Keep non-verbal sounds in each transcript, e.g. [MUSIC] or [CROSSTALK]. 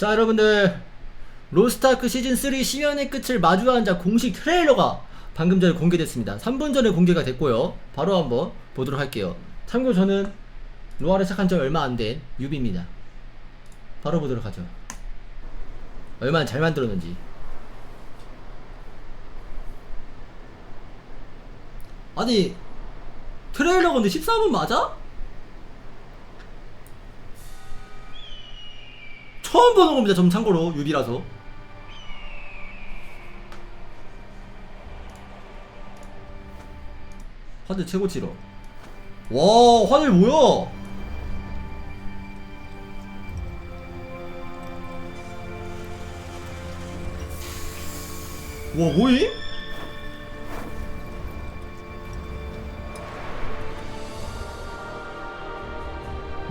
자 여러분들. 로스타크 시즌3 심연의 끝을 마주한 자 공식 트레일러가 방금 전에 공개됐습니다. 3분 전에 공개가 됐고요. 바로 한번 보도록 할게요. 참고로 저는 로아를 시작한 지 얼마 안 된 유비입니다. 바로 보도록 하죠. 얼마나 잘 만들었는지. 아니 트레일러 근데 14분 맞아? 처음 보는 겁니다. 점 참고로 유비라서. 화질 최고치로. 와, 화질 뭐야? 와, 뭐임?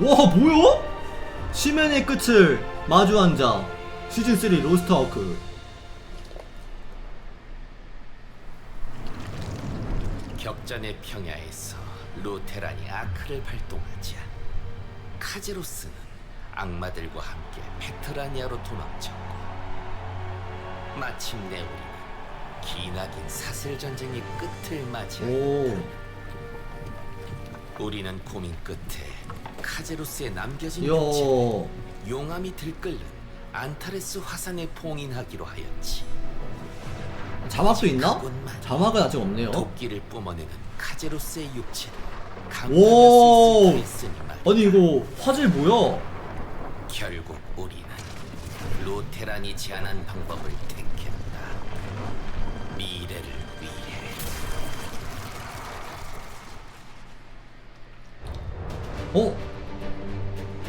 와, 뭐야? 심연의 끝을 마주한 자 시즌 3 로스트워크 격전의 평야에서 루테란이 아크를 발동하자 카제로스는 악마들과 함께 페트라니아로 도망쳤고 마침내 우리는 기나긴 사슬 전쟁의 끝을 맞이하였다. 오 우리는 고민 끝에 카제로스에 남겨진 이야 육체를 용암이 들끓는 안타레스 화산에 봉인하기로 하였지. 자막도 있나? 자막은 아직 없네요 도끼를 뿜어내는 카제로스의 육체를 오. 감당할 수 있을. 아니 이거 화질 뭐야 결국 우리는 루테란이 제안한 방법을 택했다. 미래를 위해. 어?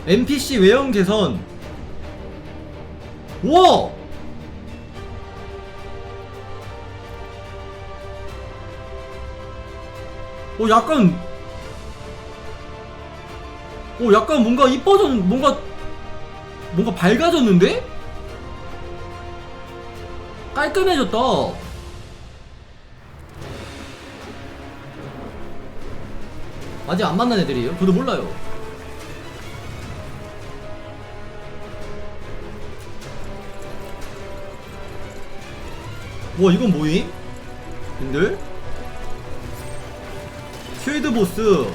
NPC 외형 개선 우와 어 약간 어 약간 뭔가 이뻐졌 뭔가 뭔가 밝아졌는데? 깔끔해졌다 아직 안 만난 애들이에요? 저도 몰라요 와 이건 뭐임? 님들? 쉴드 보스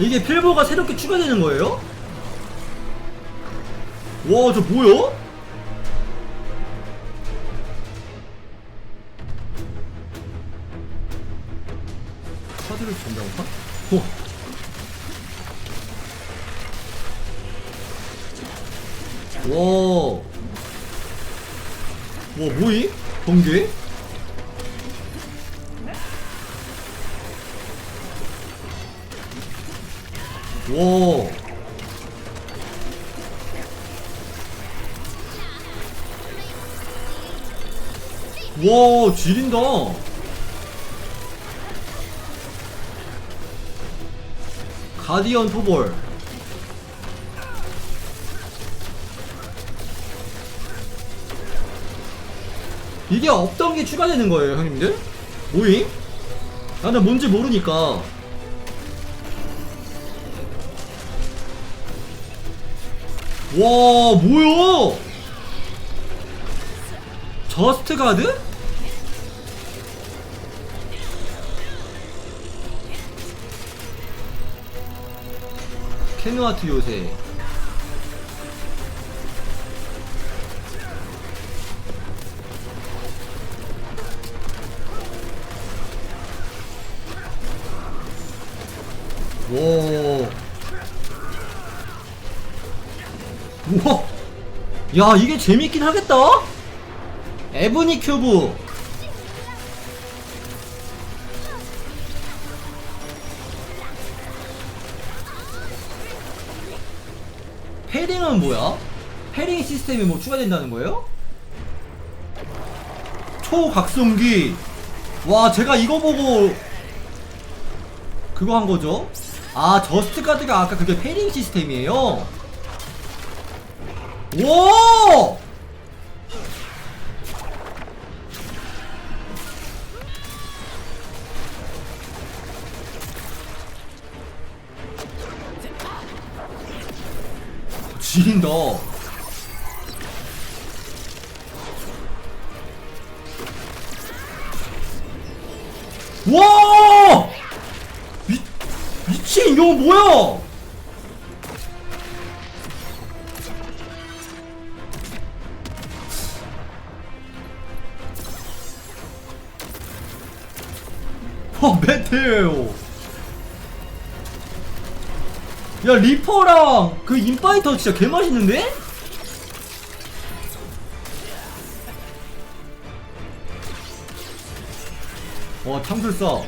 이게 필보가 새롭게 추가되는 거예요? 와 저 뭐야? 와. 와, 뭐이? 번개? 와. 와, 지린다. 가디언 토벌. 이게 없던 게 추가되는 거예요, 형님들? 뭐임? 나는 뭔지 모르니까. 와, 뭐야? 저스트 가드? 캐누아트 요새. 야, 이게 재밌긴 하겠다? 에브니 큐브. 패링은 뭐야? 패링 시스템이 뭐 추가된다는 거예요? 초각성기. 와, 제가 이거 보고 그거 한 거죠? 아, 저스트 카드가 아까 그게 패링 시스템이에요? 와! 지린다. 와! 미, 미친, 이거 뭐야! 와, 메테오. 야, 리퍼랑 그 인파이터 진짜 개맛있는데? 와, 창술사.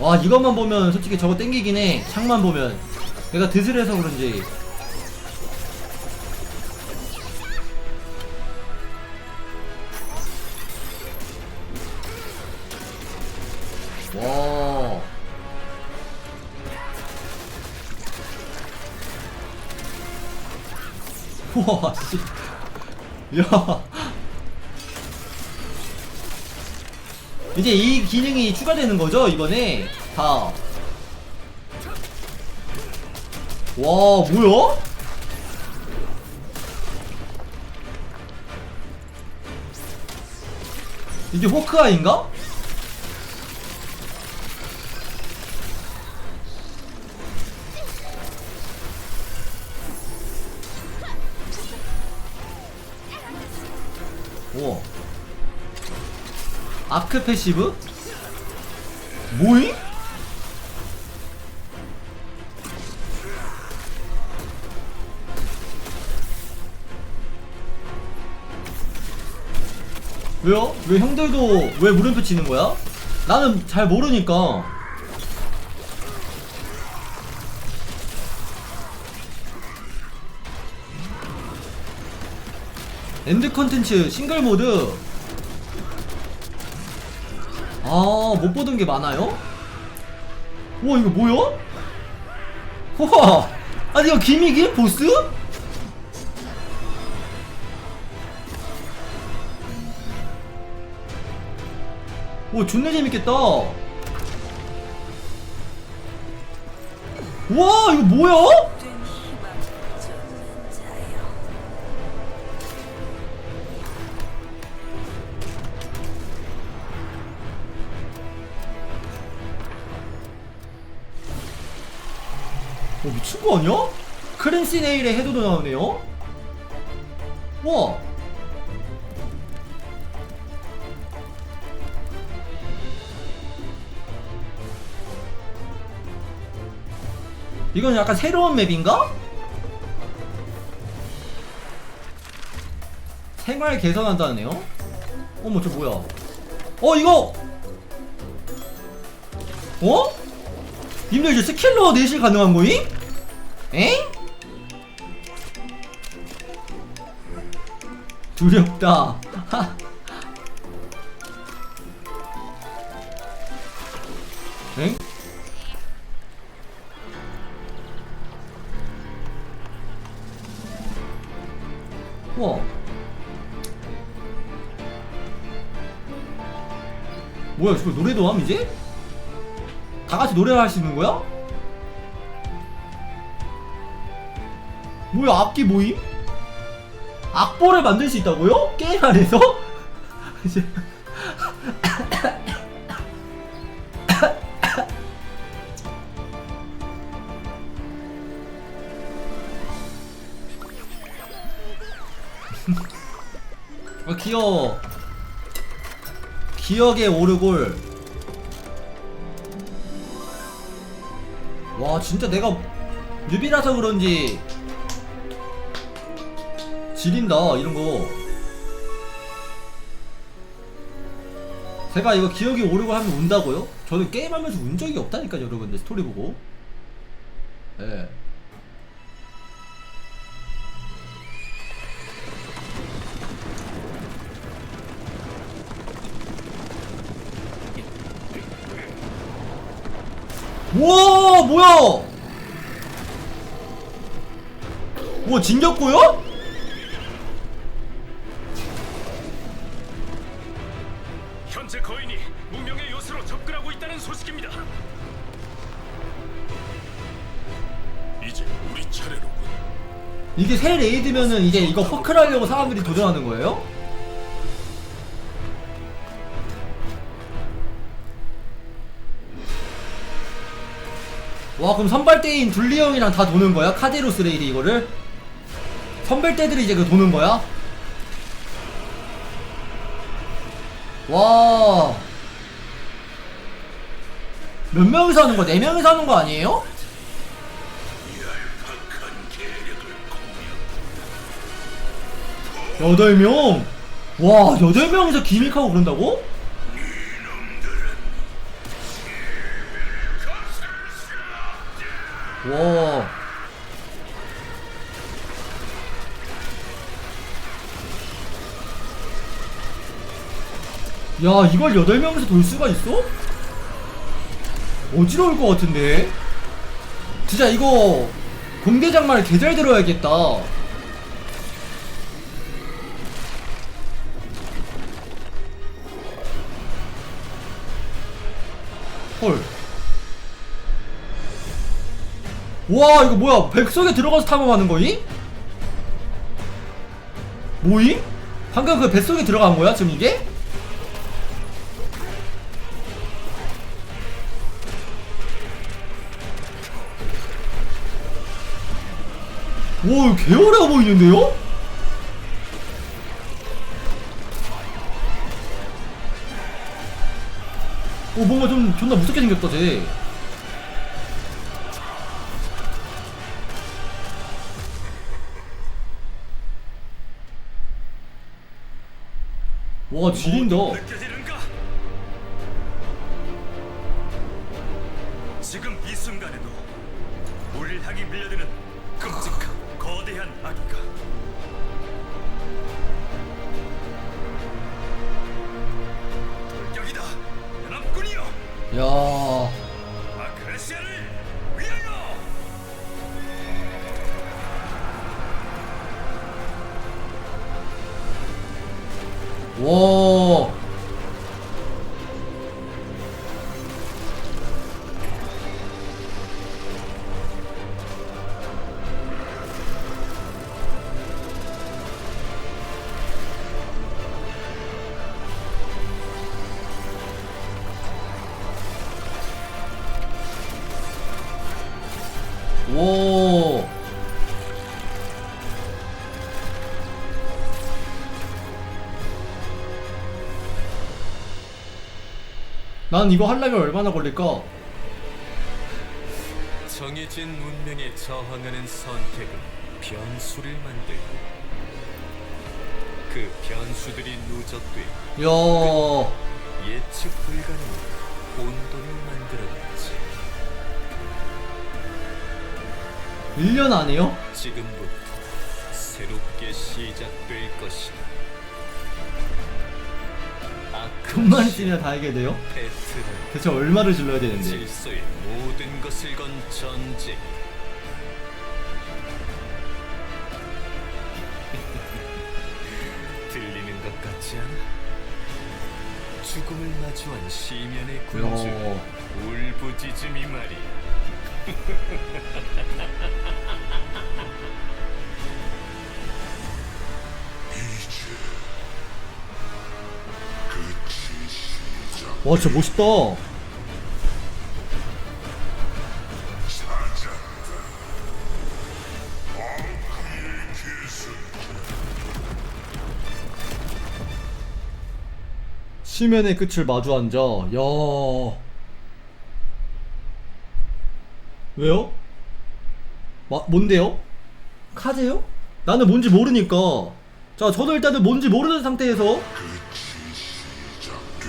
와, 이것만 보면 솔직히 저거 땡기긴 해. 창만 보면. 내가 드슬 해서 그런지. 우와, 씨. 야. 이제 이 기능이 추가되는 거죠, 이번에? 다. 와, 뭐야? 이게 호크아인가? 우와. 아크 패시브? 뭐임? 왜요? 왜 형들도 왜 물음표 치는 거야? 나는 잘 모르니까. 엔드 컨텐츠 싱글 모드 아, 못 보던 게 많아요? 우와, 이거 뭐야? 우와! 아니, 이거 기믹이? 보스? 오, 존나 재밌겠다. 와, 이거 뭐야? 어, 미친 거 아니야? 크랜시 네일의 해도도 나오네요? 와! 이건 약간 새로운 맵인가? 생활 개선한다네요? 어머, 저 뭐야? 어, 이거! 어? 님들 이제 스킬로 내실 가능한 거임? 엥? 두렵다. 하. [LAUGHS] 엥? 우와. 뭐야, 지금 노래도 함, 이제? 다 같이 노래를 할수 있는 거야? 뭐야 악기 모임? 악보를 만들 수 있다고요? 게임 안에서? 어, 귀여워 기억의 오르골 와 진짜 내가 뉴비라서 그런지 지린다 이런 거 제가 이거 기억이 오르고 하면 운다고요? 저는 게임하면서 운 적이 없다니까요 여러분들 스토리 보고 예. 우와 뭐야 뭐 진격고요? 소식입니다. 이제 우리 차례로군. 이게 새 레이드면은 이제 이거 퍼크하려고 사람들이 도전하는 거예요? 와 그럼 선발대인 둘리 형이랑 다 도는 거야? 카데로스 레이드 이거를? 선발대들이 이제 그 도는 거야? 와. 몇 명이서 하는 거야? 네 명이서 하는 거 아니에요? 여덟 명. 와, 여덟 명이서 기믹하고 그런다고? 와. 야, 이걸 여덟 명이서 돌 수가 있어? 어지러울 것 같은데? 진짜 이거 공대장 말 개잘 들어야겠다. 헐. 와 이거 뭐야 백석에 들어가서 탐험하는 거니? 뭐임? 방금 그 뱃속에 들어간 거야 지금 이게? 오 개어려워 보이는데요? 오 뭔가 좀 존나 무섭게 생겼다 쟤 와 지린다 느껴지는가? 지금 이 순간에도 우리를 향해 밀려드는 악이가 돌격이다. 연합군이여. 야 난 이거 하려면 얼마나 걸릴까? 정해진 운명에 저항하는 선택은 변수를 만들고 그 변수들이 누적돼 야, 예측 불가능한 혼돈을 만들어냈지 1년 안에요? 지금부터 새롭게 시작될 것이다 금만 있으면 다 이게 돼요? 배틀은 대체 얼마를 질러야 되는데? 질서의 모든 것을 건 전쟁 [LAUGHS] 들리는 것 같지 않아? 죽음을 마주한 시면의 군주 야, 울부짖음이 말이야 [LAUGHS] 와 진짜 멋있다. 시면의 끝을 마주 앉아. 야. 왜요? 마, 뭔데요? 카드요? 나는 뭔지 모르니까. 자, 저도 일단은 뭔지 모르는 상태에서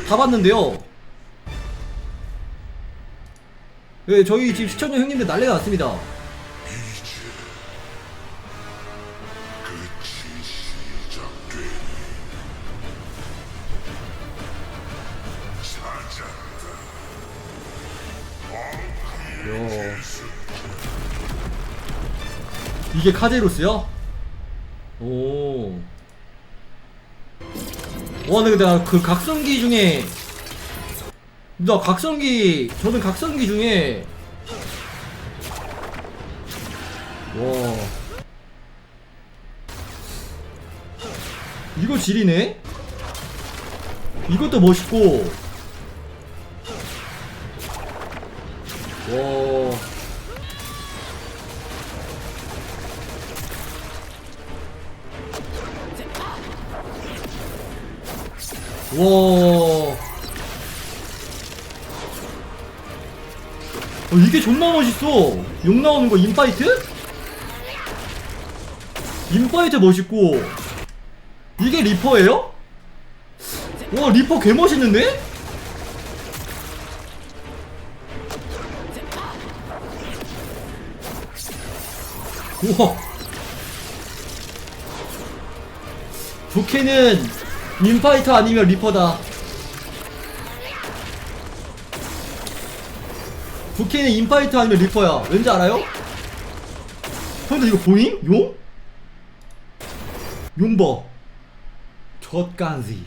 다 봤는데요. 네, 저희 지금 시청자 형님들 난리가 났습니다. 야. 이게 카제로스야? 오. 와, 근데 내가 그 각성기 중에 나 각성기 저는 각성기 중에 와. 이거 지리네? 이것도 멋있고. 와. 와. 어, 이게 존나 멋있어. 욕 나오는 거 인파이트? 인파이트 멋있고. 이게 리퍼예요? 와, 리퍼 개 멋있는데? 우와. 부캐는 인파이터 아니면 리퍼다. 부캐는 인파이터 아니면 리퍼야. 왠지 알아요? 형들 이거 보임? 용? 용 봐. 젖간지.